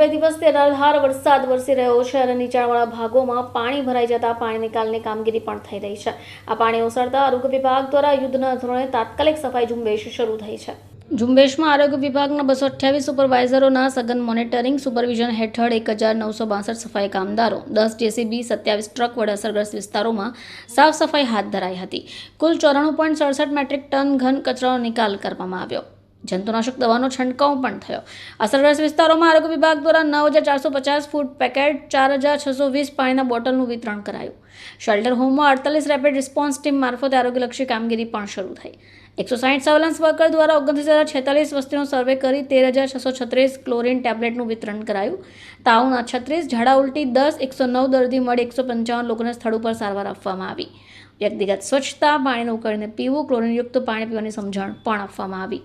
બે દિવસથી અનરાધાર વરસાદ વરસી રહ્યો છે અને નીચાણવાળા ભાગોમાં પાણી ભરાઈ જતા પાણી નિકાલની કામગીરી પણ થઈ રહી છે. આ પાણી ઓસરતા આરોગ્ય વિભાગ દ્વારા યુદ્ધના ધોરણે તાત્કાલિક સફાઈ ઝુંબેશ શરૂ થઈ છે. ઝુંબેશમાં આરોગ્ય વિભાગના બસો અઠ્યાવીસ સુપરવાઇઝરોના સઘન મોનિટરિંગ, સુપરવિઝન હેઠળ એક હજાર નવસો બાસઠ સફાઈ કામદારો, દસ જેસીબી સત્યાવીસ ટ્રક વડે અસરગ્રસ્ત વિસ્તારોમાં સાફ સફાઈ હાથ ધરાઈ હતી. કુલ ચોરાણું પોઈન્ટ સડસઠ મેટ્રિક ટન ઘન કચરાનો નિકાલ કરવામાં આવ્યો. જંતુનાશક દવાનો છંટકાવ પણ થયો. અસરગ્રસ્ત વિસ્તારોમાં આરોગ્ય વિભાગ દ્વારા નવ હજાર ચારસો પચાસ ફૂડ પેકેટ, ચાર હજાર છસો વીસ પાણીના બોટલનું વિતરણ કરાયું. શેલ્ટર હોમમાં અડતાલીસ રેપિડ રિસ્પોન્સ ટીમ મારફતે આરોગ્યલક્ષી કામગીરી પણ શરૂ થઈ. એકસો સાઠ સર્વેલન્સ વર્કર દ્વારા ઓગણત્રીસ હજાર છેતાલીસ વસ્તીનો સર્વે કરી તેર હજાર છસો છત્રીસ ક્લોરિન ટેબ્લેટનું વિતરણ કરાયું. તાવના છત્રીસ, ઝાડા ઉલટી દસ, એકસો નવ દર્દી મળી, એકસો પંચાવન લોકોને સ્થળ ઉપર સારવાર આપવામાં આવી. વ્યક્તિગત સ્વચ્છતા, પાણીને ઉકળીને પીવું, ક્લોરિનયુક્ત પાણી પીવાની સમજણ પણ આપવામાં આવી.